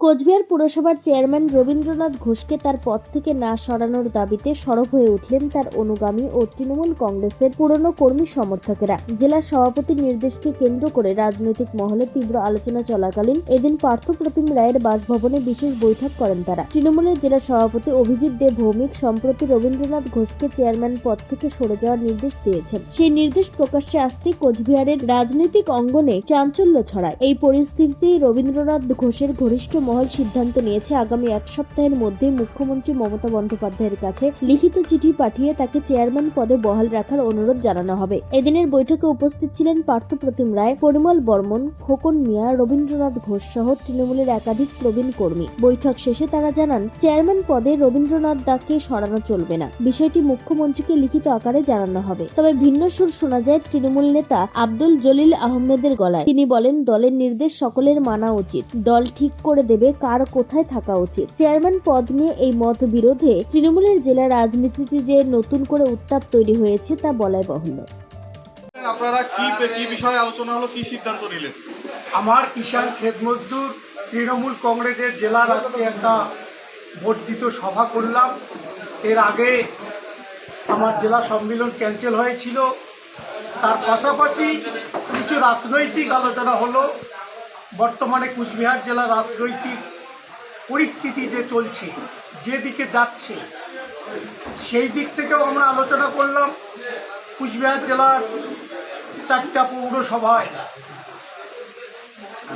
কোচবিহার পুরসভার চেয়ারম্যান রবীন্দ্রনাথ ঘোষকে তার পদ থেকে না সরানোর দাবিতে সরব হয়ে উঠলেন তার অনুগামী ও তৃণমূল কংগ্রেসের পুরনো কর্মী সমর্থকেরা। জেলা সভাপতির নির্দেশকে কেন্দ্র করে রাজনৈতিক মহলে তীব্র আলোচনা চলাকালীন এদিন পার্থপ্রতিম রায়ের বাসভবনে বিশেষ বৈঠক করেন তারা। তৃণমূলের জেলা সভাপতি অভিজিৎ দেব ভৌমিক সম্প্রতি রবীন্দ্রনাথ ঘোষকে চেয়ারম্যান পদ থেকে সরে যাওয়ার নির্দেশ দিয়েছেন। সেই নির্দেশ প্রকাশ্যে আসতেই কোচবিহারের রাজনৈতিক অঙ্গনে চাঞ্চল্য ছড়ায়। এই পরিস্থিতিতেই রবীন্দ্রনাথ ঘোষের ঘনিষ্ঠ মহল সিদ্ধান্ত নিয়েছে আগামী এক সপ্তাহের মধ্যে মুখ্যমন্ত্রী মমতা বন্দ্যোপাধ্যায়ের কাছে লিখিত চিঠি পাঠিয়ে তাকে চেয়ারম্যান পদে বহাল রাখার অনুরোধ জানানো হবে। এদিনের বৈঠকে উপস্থিত ছিলেন পার্থপ্রতিম রায়, পরিমল বর্মন, খোকন মিয়া, রবীন্দ্রনাথ ঘোষ সহ তৃণমূলের একাধিক প্রবীণ কর্মী। বৈঠক শেষে তারা জানান, চেয়ারম্যান পদে রবীন্দ্রনাথ দাকে সরানো চলবে না। বিষয়টি মুখ্যমন্ত্রীকে লিখিত আকারে জানানো হবে। তবে ভিন্ন সুর শোনা যায় তৃণমূল নেতা আব্দুল জলিল আহমেদের গলায়। তিনি বলেন, দলের নির্দেশ সকলের মানা উচিত। দল ঠিক করে দেবে কার কোথায় থাকা উচিত? চেয়ারম্যান পদ নিয়ে এই মত বিরোধে তৃণমূলের জেলা রাজনীতিতে যে নতুন করে উত্তাপ তৈরি হয়েছে তা বলাই বাহুল্য। আপনারা কি কি বিষয়ে আলোচনা হলো কি সিদ্ধান্ত নিলেন? আমার কিষাণ খেত মজদুর তৃণমূল কংগ্রেসের জেলার আজকে একটা বর্ধিত সভা করলাম। এর আগে আমার জেলা সম্মেলন ক্যান্সেল হয়েছিল। তার পাশাপাশি কিছু রাজনৈতিক আলোচনা হলো। বর্তমানে কুচবিহার জেলার রাজনৈতিক পরিস্থিতি যে চলছে যেদিকে যাচ্ছে, সেই দিক থেকেও আমরা আলোচনা করলাম কুচবিহার জেলার চারটা পৌরসভায়।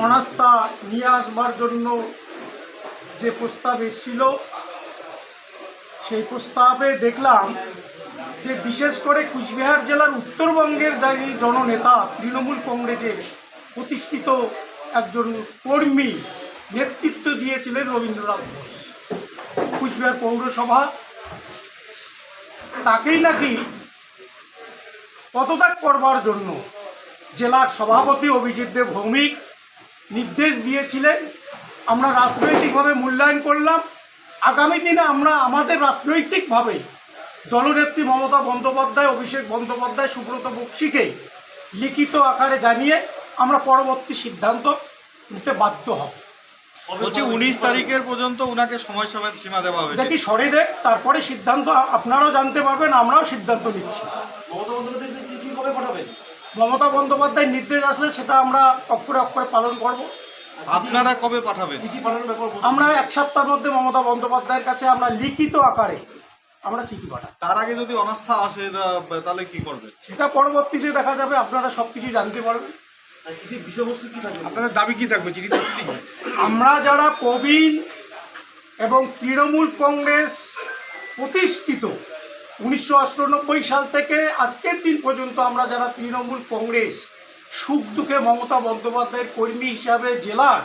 অনাস্থা নিয়ে আসবার জন্য যে প্রস্তাব এসেছিল, সেই প্রস্তাবে দেখলাম যে বিশেষ করে কুচবিহার জেলার উত্তরবঙ্গের যাই জননেতা, তৃণমূল কংগ্রেসের প্রতিষ্ঠিত একজন কর্মী নেতৃত্ব দিয়েছিলেন রবীন্দ্রনাথ ঘোষ কুচবিহার পৌরসভা, তাকেই নাকি পদত্যাগ করবার জন্য জেলার সভাপতি অভিজিৎ দেব ভৌমিক নির্দেশ দিয়েছিলেন, আমরা রাজনৈতিকভাবে মূল্যায়ন করলাম। আগামী দিনে আমরা আমাদের রাজনৈতিকভাবে দলনেত্রী মমতা বন্দ্যোপাধ্যায়, অভিষেক বন্দ্যোপাধ্যায়, সুব্রত বক্সিকে লিখিত আকারে জানিয়ে আমরা পরবর্তী সিদ্ধান্ত নিতে বাধ্য হব। বলছি উনিশ তারিখের পর্যন্ত উনাকে সময় সময় সীমা দেওয়া হয়েছে। দেখি সরে দেখ তারপরে সিদ্ধান্ত আপনারাও জানতে পারবেন আমরাও সিদ্ধান্ত নিচ্ছি। মমতা বন্দ্যোপাধ্যায়ের নির্দেশ আসলে সেটা আমরা অক্ষরে অক্ষরে পালন করব। আপনারা কবে পাঠাবেন? আমরা এক সপ্তাহের মধ্যে মমতা বন্দ্যোপাধ্যায়ের কাছে আমরা লিখিত আকারে আমরা চিঠি পাঠাই। তার আগে যদি অনাস্থা আসে তাহলে কি করবে সেটা পরবর্তীতে দেখা যাবে আপনারা সব কিছু জানতে পারবেন। আপনাদের দাবি কি থাকবে? আমরা যারা প্রবীণ এবং তৃণমূল কংগ্রেস প্রতিষ্ঠিত, উনিশশো আটানব্বই সাল থেকে আজকের দিন পর্যন্ত আমরা যারা তৃণমূল কংগ্রেস, সুখ দুঃখে মমতা বন্দ্যোপাধ্যায়ের কর্মী হিসাবে জেলার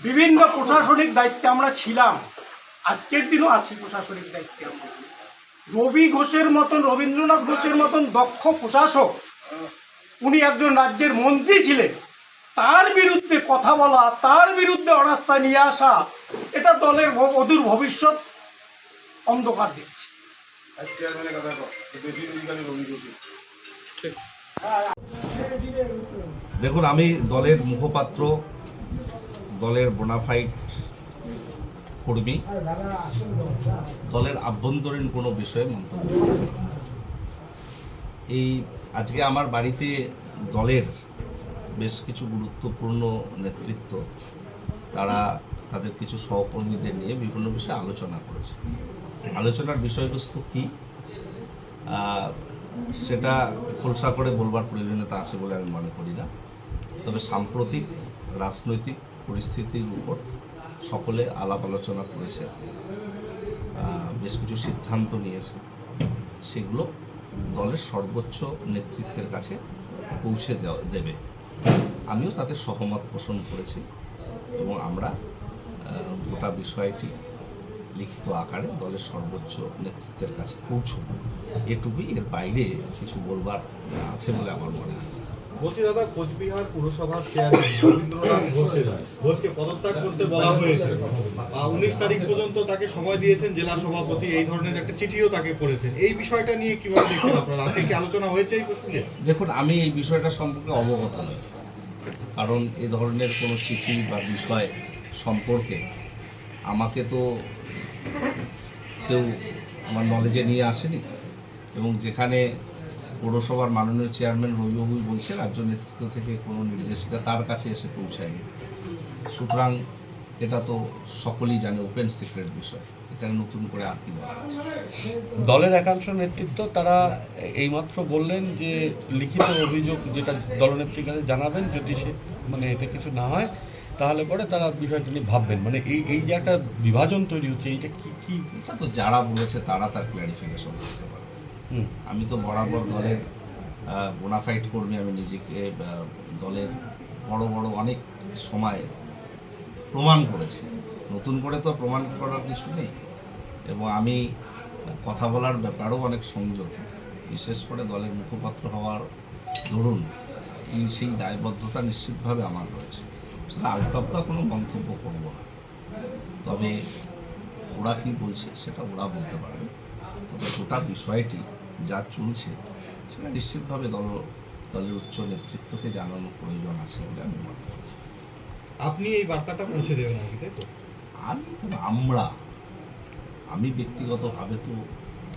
বিভিন্ন প্রশাসনিক দায়িত্বে আমরা ছিলাম, আজকের দিনও আছি প্রশাসনিক দায়িত্বে। রবি ঘোষের মতন, রবীন্দ্রনাথ ঘোষের মতন দক্ষ প্রশাসক উনি একজন রাজ্যের মন্ত্রী ছিলেন। তার বিরুদ্ধে কথা বলা তার বিরুদ্ধে অনাস্থা নিয়ে আসা এটা দলের ভ- অদূর ভবিষ্যৎ অন্ধকার দিচ্ছে দেখুন আমি দলের মুখপাত্র দলের বোনাফাইট কর্মী দলের আভ্যন্তরীণ কোনো বিষয়ে মন্তব্য এই আজকে আমার বাড়িতে দলের বেশ কিছু গুরুত্বপূর্ণ নেতৃত্ব, তারা তাদের কিছু সহকর্মীদের নিয়ে বিভিন্ন বিষয়ে আলোচনা করেছে। আলোচনার বিষয়বস্তু কী? সেটা খোলসা করে বলবার প্রয়োজনীয়তা আছে বলে আমি মনে করি না। তবে সাম্প্রতিক রাজনৈতিক পরিস্থিতির উপর সকলে আলাপ আলোচনা করেছে। বেশ কিছু সিদ্ধান্ত নিয়েছে। সেগুলো দলের সর্বোচ্চ নেতৃত্বের কাছে পৌঁছে দেবে আমিও তাতে সহমত পোষণ করেছি এবং আমরা গোটা বিষয়টি লিখিত আকারে দলের সর্বোচ্চ নেতৃত্বের কাছে পৌঁছব এটুকুই, এর বাইরে কিছু বলবার আছে বলে আমার মনে হয়। বলছি দাদা, কোচবিহার পুরসভার চেয়ারম্যান রবীন্দ্রনাথ ঘোষের ঘোষকে পদত্যাগ করতে বলা হয়েছে। উনিশ তারিখ পর্যন্ত তাকে সময় দিয়েছেন জেলা সভাপতি, এই ধরনের একটা চিঠিও তাকে করেছেন। এই বিষয়টা নিয়ে কীভাবে দেখছেন আপনারা? আজকে কি আলোচনা হয়েছে এই প্রসঙ্গে? দেখুন, আমি এই বিষয়টা সম্পর্কে অবগত নই। কারণ এ ধরনের কোনো চিঠি বা বিষয় সম্পর্কে আমাকে তো কেউ আমার নলেজে নিয়ে আসেনি। এবং যেখানে পৌরসভার মাননীয় চেয়ারম্যান রবিবাবুই বলছে রাজ্য নেতৃত্ব থেকে কোনো নির্দেশিকা তার কাছে এসে পৌঁছায়নি। সুতরাং এটা তো সকলেই জানে ওপেন সিক্রেট বিষয়। এখানে নতুন করে আর কি দলের একাংশ নেতৃত্ব তারা এইমাত্র বললেন যে লিখিত অভিযোগ যেটা দলনেত্রীর কাছে জানাবেন যদি সে মানে এতে কিছু না হয় তাহলে পরে তারা বিষয়টা নিয়ে ভাববেন। মানে এই এই যে একটা বিভাজন তৈরি হচ্ছে এইটা কি কি? এটা তো যারা বলেছে তারা তার ক্ল্যারিফিকেশন করতে হুম, আমি তো বরাবর দলের বোনাফাইড কর্মী, আমি নিজেকে দলের বড় বড় অনেক সময় প্রমাণ করেছি। নতুন করে তো প্রমাণ করার কিছু নেই। এবং আমি কথা বলার ব্যাপারেও অনেক সংযত। বিশেষ করে দলের মুখপাত্র হওয়ার, ধরুন সেই দায়বদ্ধতা নিশ্চিতভাবে আমার রয়েছে। আলটপকা কোনো মন্তব্য করব না। তবে ওরা কি বলছে সেটা ওরা বলতে পারবে। তবে গোটা বিষয়টি যা চলছে সেটা নিশ্চিতভাবে দল দলের উচ্চ নেতৃত্বকে জানানোর প্রয়োজন আছে বলে আমি মনে করি। আপনি এই বার্তাটা পৌঁছে দেবেন আমাকে তাই তো? আমি আমরা আমি ব্যক্তিগতভাবে তো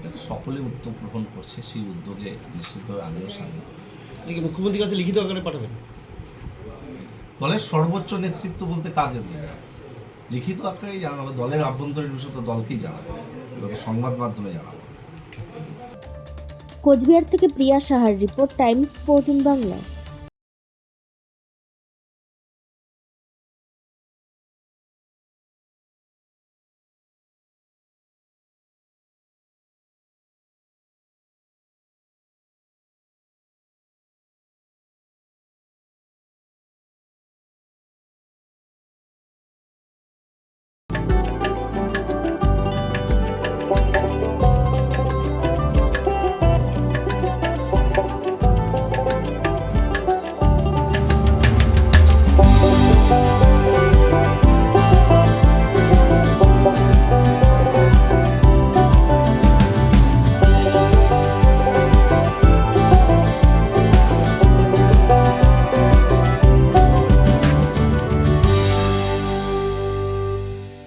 এটা সকলে উদ্যোগ গ্রহণ করছে সেই উদ্যোগে নিশ্চিতভাবে আমিও সামিল। নাকি মুখ্যমন্ত্রীর কাছে লিখিত আকারে পাঠাবেন? দলের সর্বোচ্চ নেতৃত্ব বলতে কাজে বোঝায় লিখিত আকারেই জানাবে দলের আভ্যন্তরীণ বিষয় তো দলকেই জানাবে সংবাদ মাধ্যমে জানাবে। কোচবিহার থেকে প্রিয়া সাহার রিপোর্ট টাইমস ফোরটিন বাংলা।